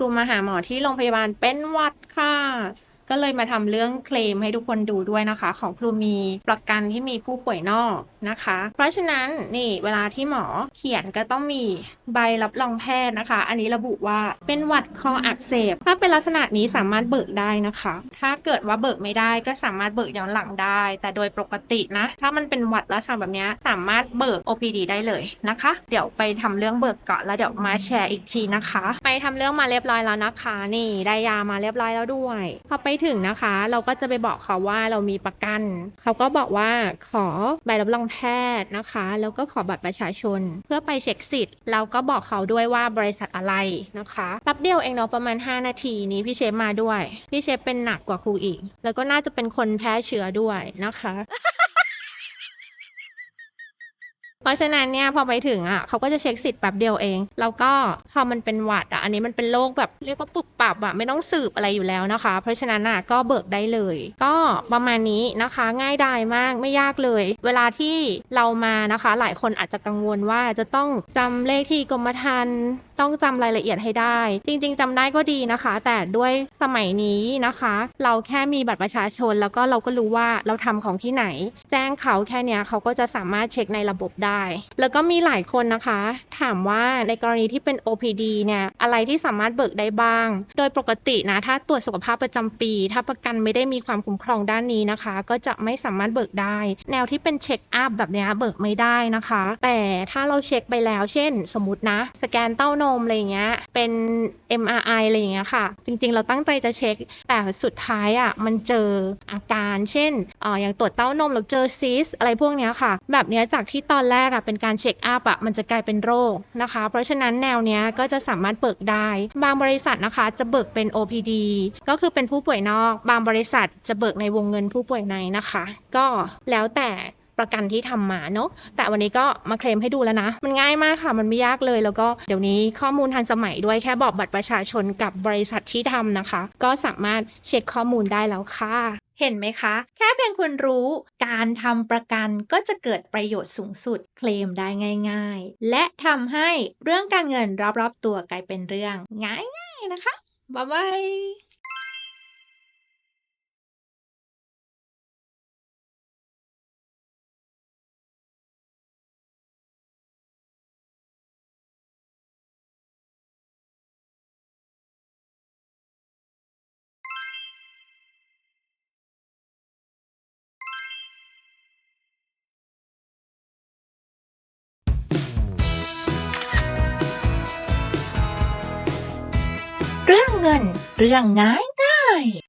รูมาหาหมอที่โรงพยาบาลเป็นหวัดค่ะ ก็เลยมาทำเรื่องเคลมให้ทุกคนดูด้วยนะคะ ของครูมีประกันที่มีผู้ป่วยนอกนะคะ เพราะฉะนั้นนี่เวลาที่หมอเขียนก็ต้องมีใบรับรองแพทย์นะคะ อันนี้ระบุว่าเป็นหวัดคออักเสบ ถ้าเป็นลักษณะนี้สามารถเบิกได้นะคะ ถ้าเกิดว่าเบิกไม่ได้ก็สามารถเบิกย้อนหลังได้ แต่โดยปกตินะ ถ้ามันเป็นหวัดลักษณะแบบนี้สามารถเบิก OPD ได้เลยนะคะ เดี๋ยวไปทำเรื่องเบิกก่อนแล้วเดี๋ยวมาแชร์อีกทีนะคะ ไปทำเรื่องมาเรียบร้อยแล้วนะคะ นี่ได้ยามาเรียบร้อยแล้วด้วยพอไปถึงนะคะ เราก็จะไปบอกเขาว่าเรามีประกัน เขาก็บอกว่าขอใบรับรองแพทย์นะคะ แล้วก็ขอบัตรประชาชน เพื่อไปเช็คสิทธิ์เราก็บอกเขาด้วยว่าบริษัทอะไรนะคะแป๊บเดียวเองเนาะประมาณ 5 นาทีนี้พี่เชฟมาด้วย พี่เชฟเป็นหนักกว่าครูอีก แล้วก็น่าจะเป็นคนแพ้เชื้อด้วยนะคะ เพ ราะฉะนั้นเนี่ยพอไปถึงอะเขาก็จะเช็คสิทธิ์แป๊บเดียวเอง แล้วก็พอมันเป็นหวัดอะอันนี้มันเป็นโรคแบบเรียกว่าปุบปับอะไม่ต้องสืบอะไรอยู่แล้วนะคะ เพราะฉะนั้นอะก็เบิกได้เลย ก็ประมาณนี้นะคะง่ายดายมากไม่ยากเลย เวลาที่เรามานะคะ หลายคนอาจจะกังวลว่าจะต้องจำเลขที่กรมธรรม์ต้องจำรายละเอียดให้ได้ จริง ๆจำได้ก็ดีนะคะ แต่ด้วยสมัยนี้นะคะ เราแค่มีบัตรประชาชน แล้วก็เราก็รู้ว่าเราทำของที่ไหน แจ้งเขาแค่เนี้ยเขาก็จะสามารถเช็คในระบบได้แล้วก็มีหลายคนนะคะ ถามว่าในกรณีที่เป็น OPD เนี่ยอะไรที่สามารถเบิกได้บ้าง โดยปกตินะถ้าตรวจสุขภาพประจำปี ถ้าประกันไม่ได้มีความคุ้มครองด้านนี้นะคะ ก็จะไม่สามารถเบิกได้ แนวที่เป็นเช็คอัพแบบเนี้ยเบิกไม่ได้นะคะ แต่ถ้าเราเช็คไปแล้วเช่น สมมตินะ สแกนเต้านมอะไรเงี้ยเป็น MRI อะไรเงี้ยค่ะ จริงๆ เราตั้งใจจะเช็ค แต่สุดท้ายอะมันเจออาการเช่นอออย่างตรวจเต้านมเราเจอซิสอะไรพวกเนี้ยค่ะ แบบเนี้ยจากที่ตอนแรกอะเป็นการเช็คอัพอะมันจะกลายเป็นโรคนะคะ เพราะฉะนั้นแนวเนี้ยก็จะสามารถเบิกได้ บางบริษัทนะคะจะเบิกเป็น OPD ก็คือเป็นผู้ป่วยนอก บางบริษัทจะเบิกในวงเงินผู้ป่วยในนะคะ ก็แล้วแต่ ประกันที่ทำมาเนาะแต่วันนี้ก็มาเคลมให้ดูแล้วนะ มันง่ายมากค่ะ มันไม่ยากเลย แล้วก็เดี๋ยวนี้ข้อมูลทันสมัยด้วยแค่บอกบัตรประชาชนกับบริษัทที่ทำนะคะ ก็สามารถเช็คข้อมูลได้แล้วค่ะเห็นไหมคะ แค่เพียงคุณรู้ การทำประกันก็จะเกิดประโยชน์สูงสุด เคลมได้ง่าย ๆ และทำให้เรื่องการเงินรอบๆตัวกลายเป็นเรื่องง่ายๆนะคะ บ๊ายบาย เรื่องเงิน เรื่องง่ายง่าย